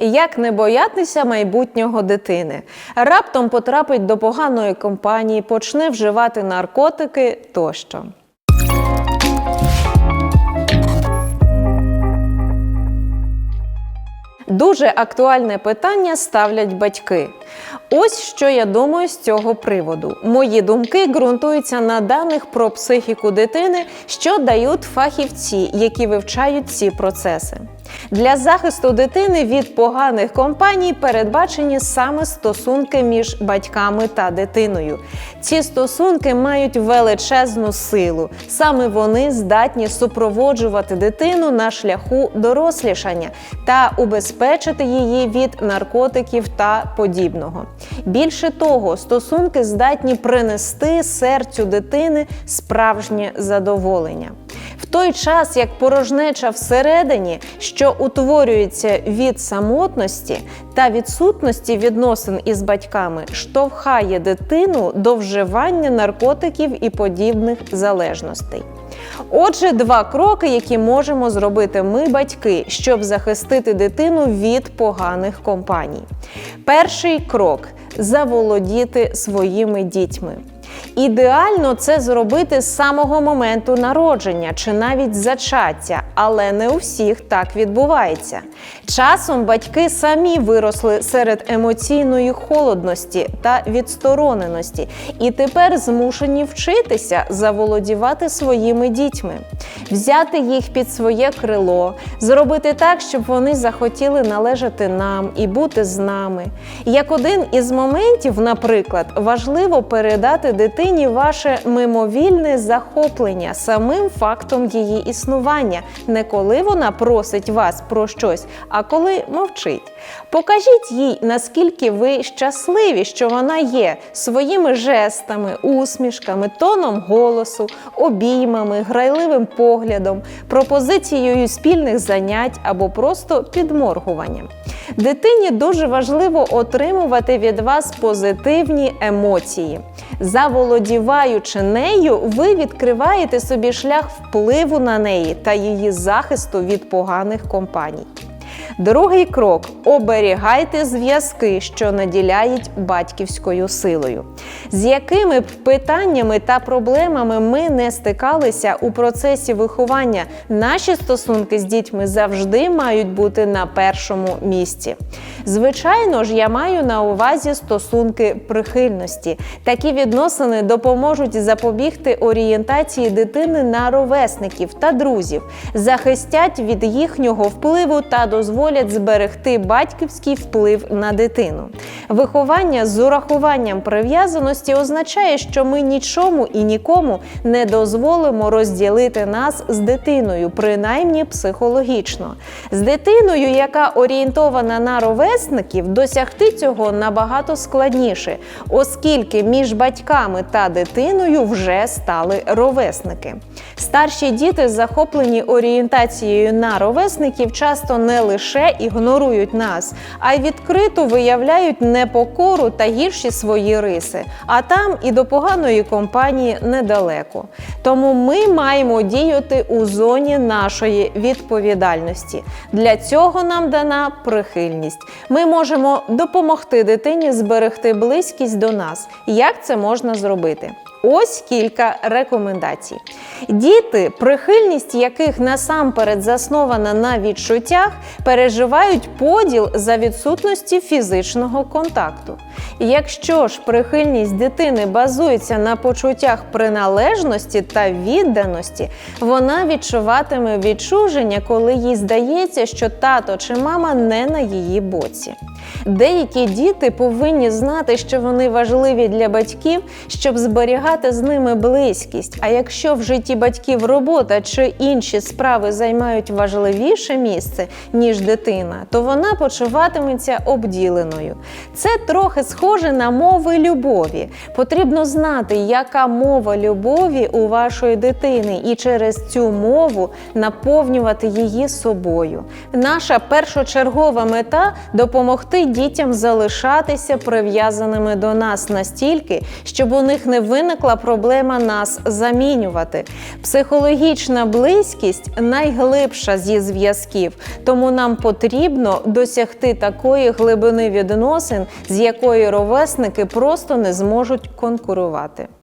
Як не боятися майбутнього дитини? Раптом потрапить до поганої компанії, почне вживати наркотики тощо. Дуже актуальне питання ставлять батьки. Ось що я думаю з цього приводу. Мої думки ґрунтуються на даних про психіку дитини, що дають фахівці, які вивчають ці процеси. Для захисту дитини від поганих компаній передбачені саме стосунки між батьками та дитиною. Ці стосунки мають величезну силу. Саме вони здатні супроводжувати дитину на шляху дорослішання та убезпечити її від наркотиків та подібного. Більше того, стосунки здатні принести серцю дитини справжнє задоволення. В той час, як порожнеча всередині, що утворюється від самотності та відсутності відносин із батьками, штовхає дитину до вживання наркотиків і подібних залежностей. Отже, два кроки, які можемо зробити ми, батьки, щоб захистити дитину від поганих компаній. Перший крок заволодіти своїми дітьми. Ідеально це зробити з самого моменту народження чи навіть зачаття, але не у всіх так відбувається. Часом батьки самі виросли серед емоційної холодності та відстороненості, і тепер змушені вчитися заволодівати своїми дітьми, взяти їх під своє крило, зробити так, щоб вони захотіли належати нам і бути з нами. Як один із моментів, наприклад, важливо передати дитині ваше мимовільне захоплення самим фактом її існування, не коли вона просить вас про щось, а коли мовчить. Покажіть їй, наскільки ви щасливі, що вона є своїми жестами, усмішками, тоном голосу, обіймами, грайливим поглядом, пропозицією спільних занять або просто підморгуванням. Дитині дуже важливо отримувати від вас позитивні емоції. Заволодіваючи нею, ви відкриваєте собі шлях впливу на неї та її захисту від поганих компаній. Другий крок оберігайте зв'язки, що наділяють батьківською силою. З якими питаннями та проблемами ми не стикалися у процесі виховання, наші стосунки з дітьми завжди мають бути на першому місці. Звичайно ж, я маю на увазі стосунки прихильності. Такі відносини допоможуть запобігти орієнтації дитини на ровесників та друзів, захистять від їхнього впливу та дозволять зберегти батьківський вплив на дитину. Виховання з урахуванням прив'язаності означає, що ми нічому і нікому не дозволимо розділити нас з дитиною, принаймні психологічно. З дитиною, яка орієнтована на ровесників, досягти цього набагато складніше, оскільки між батьками та дитиною вже стали ровесники. Старші діти, захоплені орієнтацією на ровесників, часто не лише ігнорують нас, а й відкрито виявляють непокору та гірші свої риси. А там і до поганої компанії недалеко. Тому ми маємо діяти у зоні нашої відповідальності. Для цього нам дана прихильність. Ми можемо допомогти дитині зберегти близькість до нас. Як це можна зробити? Ось кілька рекомендацій. Діти, прихильність яких насамперед заснована на відчуттях, переживають поділ за відсутності фізичного контакту. Якщо ж прихильність дитини базується на почуттях приналежності та відданості, вона відчуватиме відчуження, коли їй здається, що тато чи мама не на її боці. Деякі діти повинні знати, що вони важливі для батьків, щоб зберігати з ними близькість. А якщо в житті батьків робота чи інші справи займають важливіше місце, ніж дитина, то вона почуватиметься обділеною. Це трохи схоже на мови любові. Потрібно знати, яка мова любові у вашої дитини, і через цю мову наповнювати її собою. Наша першочергова мета допомогти дітям залишатися прив'язаними до нас настільки, щоб у них не виникло виникла проблема нас замінювати. Психологічна близькість найглибша зі зв'язків, тому нам потрібно досягти такої глибини відносин, з якої ровесники просто не зможуть конкурувати.